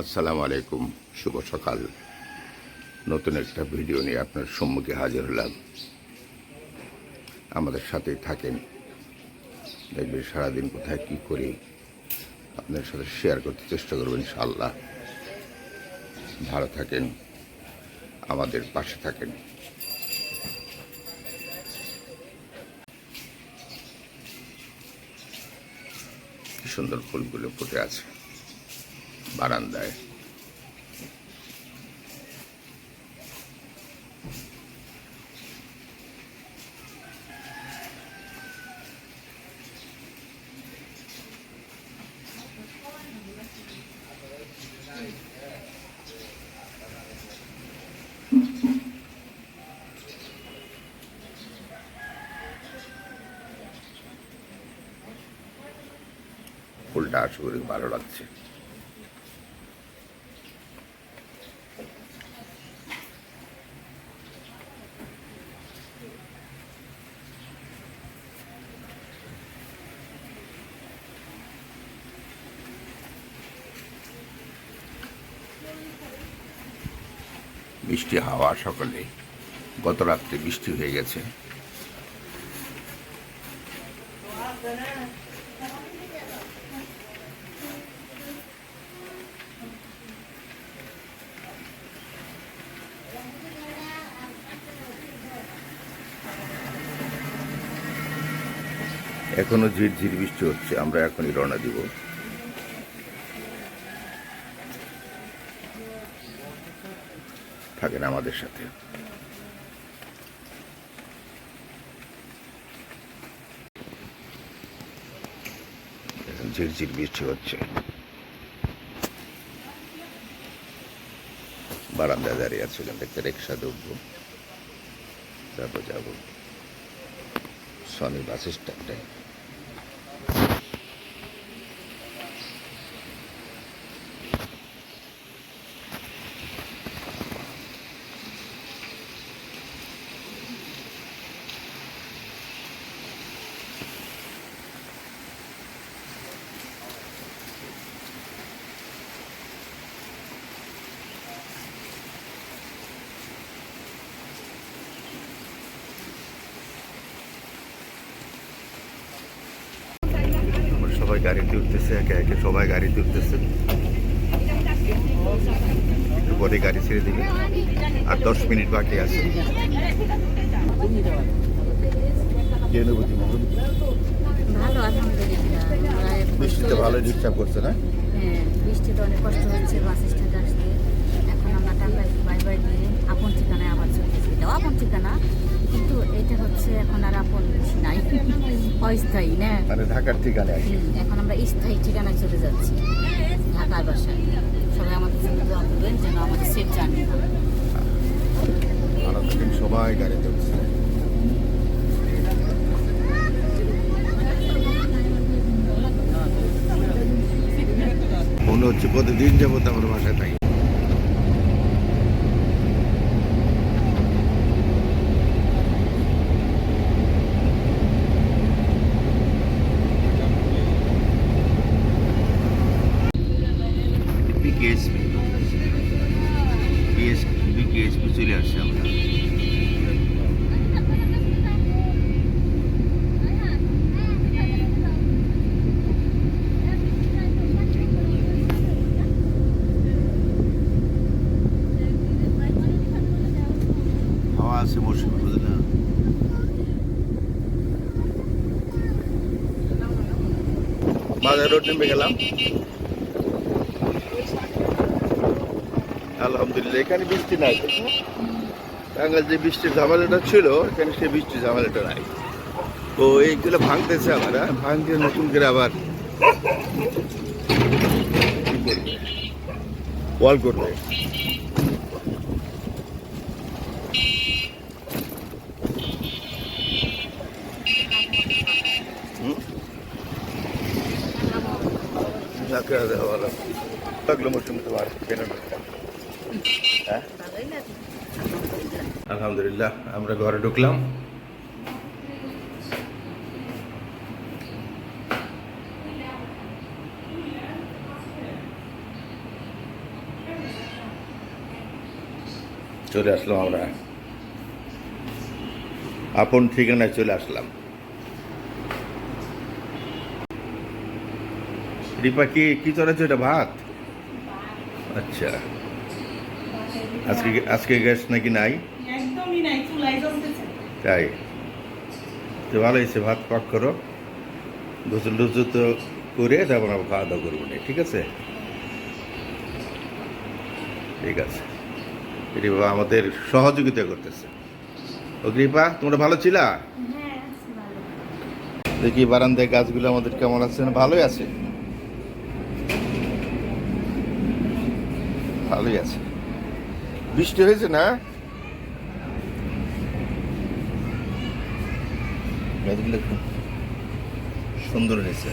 আসসালামু আলাইকুম, শুভ সকাল। নতুন একটা ভিডিও নিয়ে আপনার সম্মুখে হাজির হলাম। আমাদের সাথেই থাকেন। দেখবেন সারাদিন কোথায় কি করি, আপনার সাথে শেয়ার করতে চেষ্টা করবেন ইনশাআল্লাহ। ভালো থাকেন, আমাদের পাশে থাকেন। কি সুন্দর ফুলগুলো ফুটে আছে। বারান্দায়। ভালো লাগছে। বৃষ্টি হাওয়া সকালে গত রাত্রে বৃষ্টি হয়ে গেছে। এখনও ঝিরঝির বৃষ্টি হচ্ছে, আমরা এখনই রওনা দিব। থাকেন আমাদের সাথে। ঝিরঝির বৃষ্টি হচ্ছে। বারান্দা দাঁড়িয়ে আছে, এখান থেকে রিক্সা ঢুকবো তারপর যাব। সনি বাস স্ট্যান্ডে সবাই গাড়িতে উঠতেছে একে একে সবাই গাড়িতে উঠতেছে। একটু পরে গাড়ি ছেড়ে দিবে। আর দশ মিনিট বাকি আছে। বৃষ্টিতে ভালো। ডিস্টার্ব করছে না? হ্যাঁ বৃষ্টিতে অনেক কষ্ট হচ্ছে বাস স্ট্যান্ড আসতে। এখন আমরা টাকা বাই বাই দিয়ে আপন ঠিকানায় আবার চলে গেছি। এটাও আপন ঠিকানা কিন্তু এটা হচ্ছে এখন আর আপন নাই। অস্থায়ী না? মানে ঢাকার ঠিকানে এখন আমরা স্থায়ী ঠিকানায় চলে যাচ্ছি। ঢাকার বাসায়। সবাই আমাদের জন্য দোয়া করবেন যেন আমাদের সেফ জার্নি সবাই গাড়িতে উঠছে মনে হচ্ছে প্রতিদিন যাব আমার বাসায় থাকি বিকেএসপি চলে আসছে আমরা। বাজার রোড নেমে গেলাম। আলহামদুলিল্লাহ, এখানে বৃষ্টি নাই। টাঙ্গাল যে বৃষ্টির ঝামেলাটা ছিল, এখানে সে বৃষ্টির ঝামেলাটা নাই। তো এইগুলো ভাঙতেছে আবার হ্যাঁ? ভাঙতে নতুন করে আবার ওয়াল করবে। লাগল মৌসুমি তোমার কেন আলহামদুলিল্লাহ, আমরা ঘরে ঢুকলাম। চলে আসলাম আমরা। আপন ঠিকানায় চলে আসলাম। রিপা কি কি চলেছে এটা, ভাত? আচ্ছা। আজকে আজকে গ্যাস নাকি নাই? একদমই নাই চুলাই জ্বলতেছে। তাই? তো ভালো হয়েছে ভাত পাক করো। গোসল টুসল তো করে তারপর আমরা খাওয়া দাওয়া করব না ঠিক আছে? ঠিক আছে। রিপা আমাদের সহযোগিতা করতেছে। ও কৃপা তোমরা ভালো ছিলা? হ্যাঁ ভালো। দেখি বারান্দায় গাছগুলো আমাদের কেমন আছে? না ভালোই আছে। ভালোই আছে। বৃষ্টি হয়েছে না? সুন্দর হয়েছে।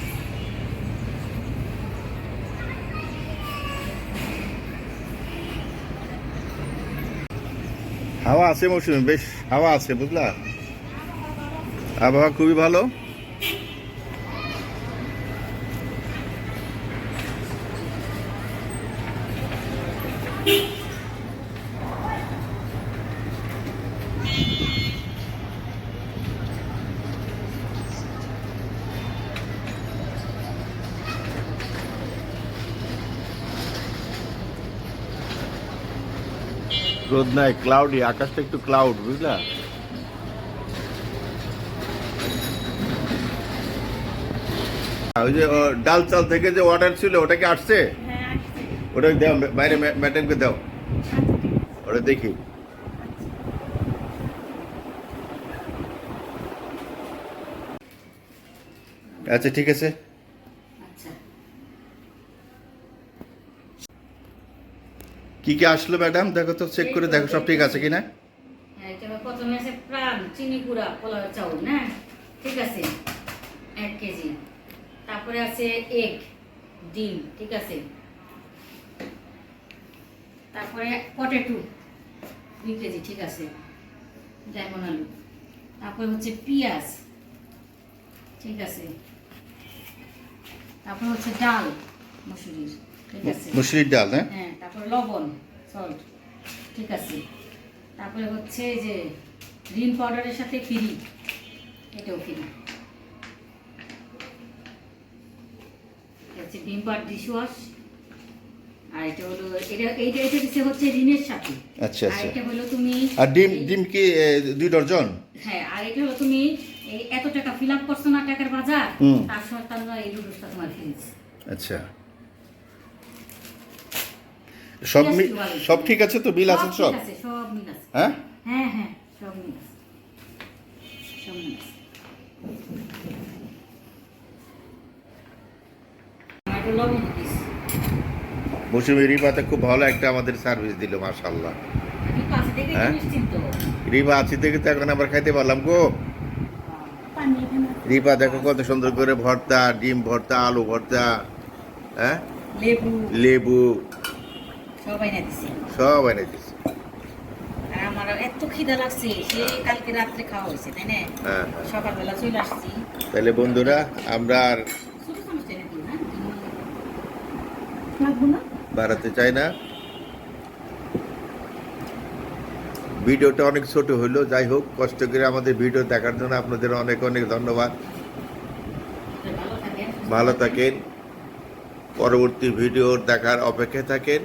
হাওয়া আছে মৌসুমে, বেশ হাওয়া আছে, বুঝলা? আবহাওয়া খুবই ভালো। রোদ নাই ক্লাউডি আকাশটা একটু ক্লাউড বুঝলা? ওই যে ডাল চাল থেকে যে অর্ডার ছিল ওটা কি আসছে? হ্যাঁ ওটা দাও বাইরে ম্যাডামকে দাও। ওটা দেখি। আচ্ছা ঠিক আছে আচ্ছা কি কি আসলো ম্যাডাম দেখো তো চেক করে দেখো, সব ঠিক আছে কিনা? হ্যাঁ প্রথমে আছে প্রাণ, চিনি চাউল না ঠিক আছে, এক কেজি। তারপরে আছে এগ ডিম, ঠিক আছে? তারপরে পটেটো দুই কেজি, ঠিক আছে? আলু। তারপরে হচ্ছে পেঁয়াজ, ঠিক আছে? তারপরে হচ্ছে ডাল, মসুরির। মুসুরির ডাল হ্যাঁ? হ্যাঁ তারপরে লবণ সল্ট ঠিক আছে। তারপরে হচ্ছে যে রিন পাউডারের সাথে ফ্রি এটাও ফ্রি হচ্ছে ভিম পার ডিশ ওয়াশ আর এটা হলো এটা এইটা এটা হচ্ছে রিনের সাথে। আচ্ছা আর আচ্ছা। এটা হলো তুমি আর ডিম ডিম কি দুই ডর্জন হ্যাঁ আর এটা হলো তুমি এত টাকা ফিল আপ করছ না টাকার বাজার তার সত্ত্বেও এই তোমার ফ্রিজ আচ্ছা। সব. সব ঠিক আছে তো? বিল আছে সব? হ্যাঁ? হ্যাঁ হ্যাঁ সব মিল আছে। সব মিল আছে। আমার একটু লবণ দিস মৌসুমি রিপাতে খুব ভালো একটা আমাদের সার্ভিস দিল মাশাল্লাহ হ্যাঁ? রিপা আছি থেকে তো এখন আবার খাইতে পারলাম গো। রিপা দেখো কত সুন্দর করে ভর্তা ডিম ভর্তা আলু ভর্তা হ্যাঁ? লেবু। লেবু। দিছি। সব এনে দিচ্ছে আর আমার এত খিদা লাগছে সে কালকে রাত্রে খাওয়া হয়েছে তাই না? হ্যাঁ হ্যাঁ। সকালবেলা চলে আসছি। তাহলে বন্ধুরা আমরা আর হ্যাঁ? বাড়াতে চাই না। ভিডিওটা অনেক ছোট হলো যাই হোক কষ্ট করে আমাদের ভিডিও দেখার জন্য আপনাদের অনেক অনেক ধন্যবাদ। ভালো থাকেন ভালো থাকেন। পরবর্তী ভিডিও দেখার অপেক্ষায় থাকেন।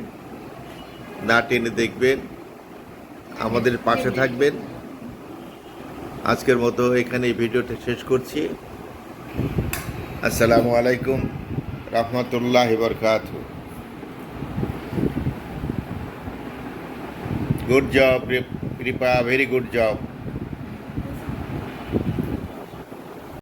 না টেনে দেখবেন আমাদের পাশে থাকবেন। আজকের মতো এখানে এই ভিডিওটা শেষ করছি। আসসালামু আলাইকুম রহমতুল্লাহ বরকাত। Good job Kripa very good job